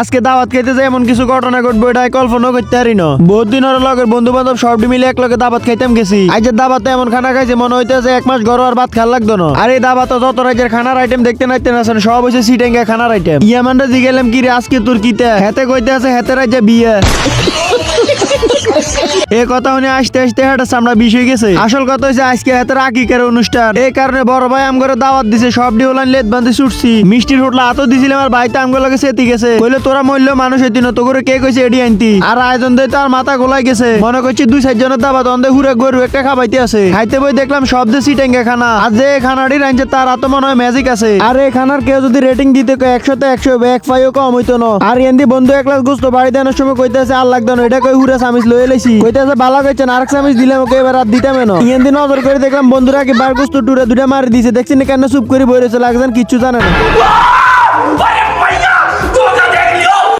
আজকে দাওয়াত খাইতে যাই এমন কিছু ঘটনা ঘটবো এটা কল্পনা করতে পারি না। বহুত দিনের লগের বন্ধু বান্ধব সব মিলে এক লগে দাবাত খাইতাম গেছি। আজ দাবাতে এমন খানা খাইছে, মনে হইতেছে এক মাস ঘর আর ভাত খাল লাগতো না। আর এই দাবাত যত রাজ্যের খানার আইটেম দেখতে নাইতে না আসেন সব হয়েছে সিটেঙ্গা খানার আইটেম ইয়ামানটা জিগেলাম কি রে আজকে তোর কিতে হেতে কইতে আছে, হেতে রাজ্যে বিয়ে। এ কথা শুনে আসতে আসতে একটা সামনা বিষ হয়ে গেছে। আসল কথা হচ্ছে আজকে হাতের আকিকের অনুষ্ঠান। এই কারণে বড় ভাই আমগরে দাওয়াত দিছে, সব ডিওলান লেদ বান্ধি ছুটছি। মিষ্টির হোটলা হাতও দিছিলাম আর ভাইতে আমগো লাগে সেতি গেছে। কইলে, তোরা মরল মানুষ হইতি না তো করে কে কইছে এডি আনতি। আর আয়োজন দিয়ে তার মাথা গোলাই গেছে। মনে করছি দুই চার জনের দাবাত অন্ধে ঘুরে গরু একটা খাবাইতে আছে। খাইতে বই দেখলাম সব যে সিটেঙ্গে খানা। আর যে খানাটি রাঁধছে তার হাতে মনে হয় ম্যাজিক আছে। আর এই খানার কেউ যদি রেটিং দিতে একশোতে একশো এক ফাইও কম হইতো না। আর এন্দি বন্ধু এক লাখ গুস্ত বাড়ি দেওয়ার সময় কইতেছে আর লাগতো না এটা কই হুরে সামিস লয়ে লাইছি। কইতেছে ভালো কইছেন আরেক সামিস দিলাম, ওকে এবার আর দিতাম ইয়ে দি নজর করে দেখলাম বন্ধুরা কি বার গুস্তু টুরে দুটা মারি দিছে দেখছি না কেন চুপ করে বই রয়েছে লাগছেন কিচ্ছু জানে না।